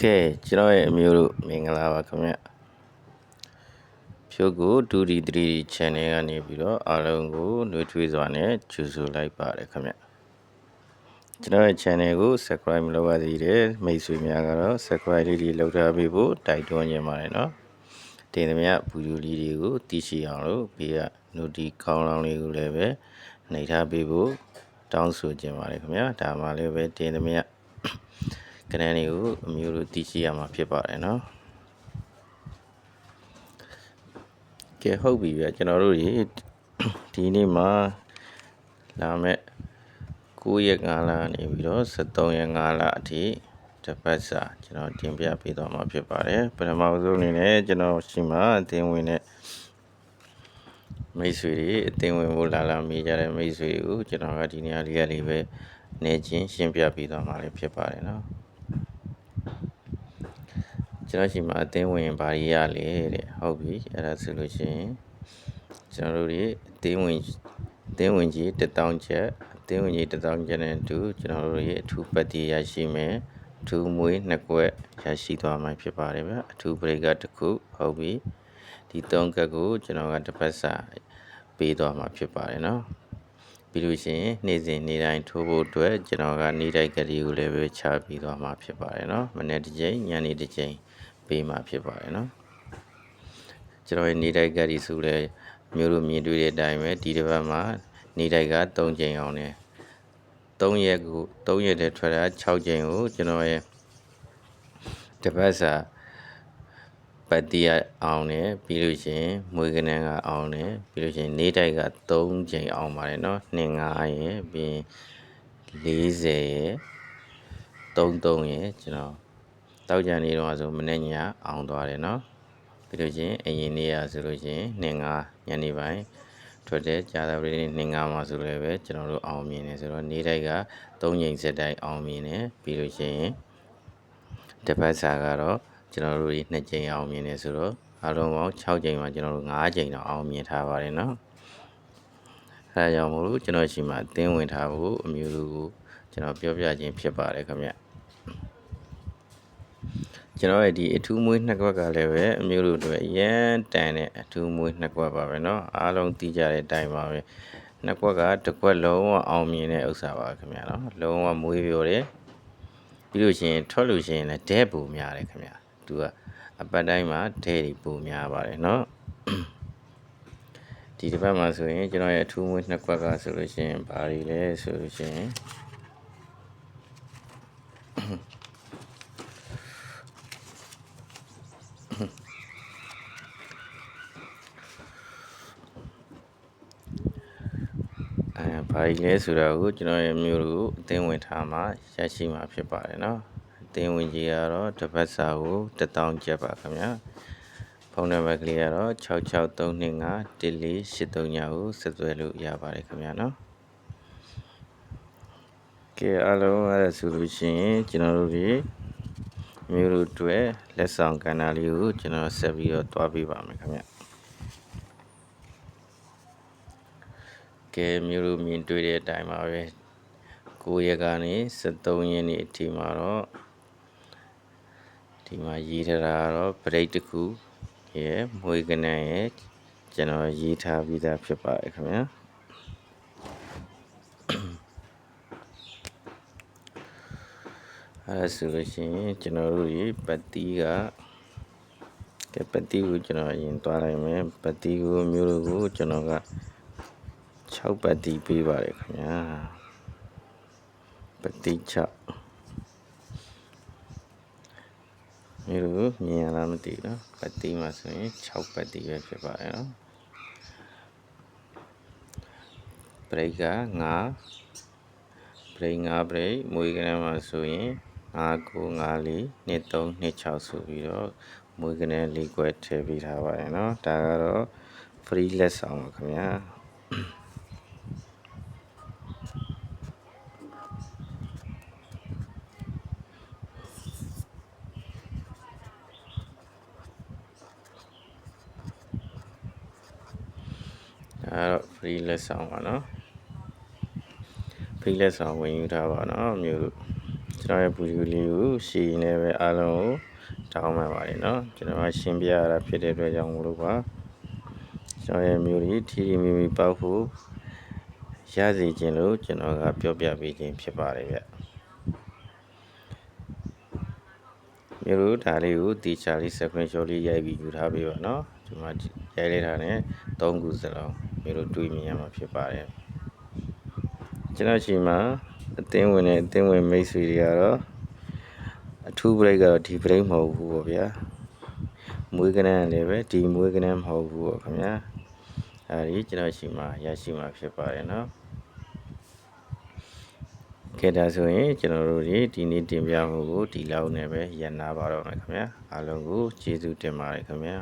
ကဲကျွန်တော်ရဲ့အမျိုးတို့မင်္ဂလာပါခင်ဗျဖြုတ်ကို 2D 3D channel ကနေပြီးတော့အားလုံးကိုနှွေးထွေးစွာနဲ့ကြိုဆိုလိုက်ပါတယ်ခင်ဗျကျွန်တော်ရဲ့ channel ကို subscribe မလုပ်ရသေးတဲ့မိတ်ဆွေများကတော့ subscribe လေးတွေလုပ်ထားပေးဖို့တိုက်တွန်းနေပါတယ်เนาะတင်သမျှဗီဒီယိုလေးတွေကိုသိရှိအောင်လို့ဘေးက noti ခေါင်းလောင်းလေးကိုလည်းပဲနှိပ်ထားပေးဖို့တောင်းဆိုခြင်းပါတယ်ခင်ဗျာဒါမှလည်းပဲတင်သမျှ ကနန်းတွေကိုအမျိုးတို့သိရှိရမှာဖြစ်ပါတယ်နော်ကဲဟုတ်ပြီဗျကျွန်တော်တို့ဒီဒီနေ့မှာလာမဲ့9ရက်5လနေပြီးတော့73ရက်5လအထိတစ်ပတ်စာကျွန်တော်တင်ပြပေးသွားမှာဖြစ်ပါတယ်ပထမဆုံးအနေနဲ့ကျွန်တော်ရှိမှအသင်းဝင်တဲ့မိတ်ဆွေတွေအသင်းဝင်ဖို့လာလာမိကြတဲ့မိတ်ဆွေတွေကိုကျွန်တော်ကဒီနေရာလေးကလေးပဲနေချင်းရှင်းပြပေးသွားမှာလည်းဖြစ်ပါတယ်နော် ကျွန်တော်ရှိမှာအသင်းဝင်ဘာကြီးရလဲတဲ့ဟုတ်ပြီအဲ့ဒါဆိုလို့ရှိရင်ကျွန်တော်တို့ဒီအသင်းဝင်အသင်းဝင်ကြီး1000ချက်အသင်းဝင်ကြီး1000ချက်နဲ့အတူကျွန်တော်တို့ရဲ့အထူးပတ်တီရရှိမယ်အထူးမွေးနှစ်ကွက်ရရှိသွားမှာဖြစ်ပါတယ်ဗျအထူးပရိကတစ်ခုဟုတ်ပြီဒီ3ကက်ကိုကျွန်တော်ကတစ်ပတ်စာပေးသွားမှာဖြစ်ပါတယ်နော် ပြီးလို့ရှိရင်နေ့စဉ်နေ့တိုင်းထိုးဖို့အတွက်ကျွန်တော်ကနေ့တိုက်ကလေးကိုလည်းပဲချပြီးသွားမှာဖြစ်ပါတယ်နော်မနေ့တစ်ချိန်ညနေတစ်ချိန်ပေးမှာဖြစ်ပါတယ်နော်ကျွန်တော်ရဲ့နေတိုက်ကဒီဆိုလဲမျိုးတို့မြင်တွေ့တဲ့အတိုင်းပဲဒီတစ်ပတ်မှာနေတိုက်က3ချိန်အောင်တယ်3ရက်ကို3ရက်တည်းထွက်တာ6ချိန်ကိုကျွန်တော်ရဲ့တစ်ပတ်စာ ပတ်တီးအောင်တယ်ပြီးလို့ရှိရင်မွေးကနန်းကအောင်တယ်ပြီးလို့ရှိရင်နေတိုက်က3ချိန်အောင်ပါတယ်เนาะ25ရယ်ပြီး40ရယ်33ရယ်ကျွန်တော်တောက်ကြနေတော့ဆိုမနေ့ညအောင်သွားတယ်เนาะပြီးလို့ချင်းအရင်နေ့ရဆိုလို့ချင်းနှင်ငါညနေပိုင်းထွက်တဲ့ကြာသပတေးနေ့နှင်ငါမှာဆိုလည်းပဲကျွန်တော်တို့အောင်မြင်တယ်ဆိုတော့နေ့တိုက်က3ချိန်စက်တိုင်းအောင်မြင်တယ်ပြီးလို့ချင်းတပတ်စာကတော့ ကျွန်တော်တို့ဒီ2ချိန်အောင်မြင်တယ်ဆိုတော့အလုံးပေါင်း6ချိန်မှာကျွန်တော်တို့5ချိန်တော့အောင်မြင်ထားပါတယ်เนาะအဲဒါကြောင့်မို့လို့ကျွန်တော်ရှိမှအသင်းဝင်ထားဖို့အမျိုးလူကိုကျွန်တော်ပြောပြခြင်းဖြစ်ပါတယ်ခင်ဗျကျွန်တော်ရဲ့ဒီအထူးမွေးနှစ်ခွက်ကလည်းပဲအမျိုးတို့တွေအရန်တန်တဲ့အထူးမွေးနှစ်ခွက်ပါပဲเนาะအားလုံးသိကြတဲ့အတိုင်းပါပဲနှစ်ခွက်ကတစ်ခွက်လုံးဝအောင်မြင်တဲ့ဥစ္စာပါခင်ဗျာเนาะလုံးဝမွေးပြောတယ်ပြီးလို့ရှိရင်ထွက်လို့ရှိရင်လည်းဒဲပူများတယ်ခင်ဗျာ သူကအပတ်တိုင်းမှာဒဲတွေပူများပါတယ်เนาะဒီတစ်ပတ်မှာဆိုရင်ကျွန်တော်ရဲ့အထူးမွေးနှစ်ခွက်ကဆိုလို့ရှိရင်ဘာတွေလဲဆိုလို့ရှိရင်အဲဘာကြီးလဲဆိုတော့ကိုကျွန်တော်ရဲ့မျိုးတို့အသင်းဝင်ထားမှာရရှိမှာဖြစ်ပါတယ်เนาะ တင်ဝင်ကြီးကတော့တစ်ပတ်စာကို1000ကျပ်ပါခင်ဗျာဖုန်းနံပါတ်ကလေးကတော့6632514839ကိုဆက်သွယ်လို့ရပါတယ်ခင်ဗျာနော်ကဲအားလုံးအဲ့ဒါဆိုလို့ရှိရင်ကျွန်တော်တို့ဒီမျိုးတို့တွေ့လက်ဆောင်ကဏ္ဍလေးကိုကျွန်တော်ဆက်ပြီးတော့တွားပေးပါမယ်ခင်ဗျာကဲမျိုးတို့မြင်တွေ့တဲ့အတိုင်းပါပဲ9ရက်ကနေ13ရက်နေ့အထိမှာတော့ ဒီမှာရေးထားတာတော့ break တစ်ခုရယ်မွေးကနန်းရယ်ကျွန်တော်ရေးထားပြီးသားဖြစ်ပါတယ်ခင်ဗျာအဲဆိုလို့ရှိရင်ကျွန်တော်တို့ဒီပတ်တီးကကဲပတ်တီးကိုကျွန်တော်အရင်သွားလိုက်မယ်ပတ်တီးကိုမျိုးတို့ကိုကျွန်တော်က6ပတ်တီးပေးပါတယ်ခင်ဗျာပတ်တီး6 အဲ့လိုမြင်ရလားမသိနော်ပတ်တိမှာဆိုရင်6ပတ်တိပဲဖြစ်ပါရဲ့နော်ဘရိတ်က9ဘရိတ်9ဘရိတ်မွေးကလေးမှာဆိုရင်5 9 5 4 2 3 2 6ဆိုပြီးတော့မွေးကလေး၄ခွဲထည့်ပေးထားပါတယ်နော်ဒါကတော့ free လက်ဆောင်ပါခင်ဗျာ free လက်ဆောင်ပါနော် free လက်ဆောင်ဝင်ယူထားပါနော်မျိုးတို့ကျွန်တော်ရဲ့ video လေးကိုရှင်းနေပဲအားလုံးကိုတောင်းပန်ပါတယ်နော်ကျွန်တော်ကရှင်းပြရတာဖြစ်တဲ့အတွက်ကြောင့်မလို့ပါကျွန်တော်ရဲ့မျိုးတွေထီထီမီမီပေါက်ဖို့ရစေခြင်းလို့ကျွန်တော်ကပြောပြပေးခြင်းဖြစ်ပါတယ်ဗျ မျိုးတို့ဒါလေးကိုတေချာလေး screenshot လေးရိုက်ပြီးယူထားပေးပါနော်ဒီမှာရိုက်လိုက်တာ ਨੇ ၃ခုစလုံးမျိုးတို့တွေ့မြင်ရမှာဖြစ်ပါတယ်ကျွန်တော်ချိန်မှာအသင်းဝင်တဲ့အသင်းဝင်မိတ်ဆွေတွေကတော့အထူး break ကတော့ဒီ break မဟုတ်ဘူးပေါ့ဗျာမွေးကနန်းလည်းပဲဒီမွေးကနန်းမဟုတ်ဘူးပေါ့ခင်ဗျာအဲဒီကျွန်တော်ချိန်မှာရရှိမှာဖြစ်ပါတယ်နော် ခေတ္တဆိုရင်ကျွန်တော်တို့ဒီဒီနေ့တင်ပြမှုကိုဒီလောက်နဲ့ပဲရန်နာပါတော့မယ်ခင်ဗျာအားလုံးကိုကျေးဇူးတင်ပါတယ်ခင်ဗျာ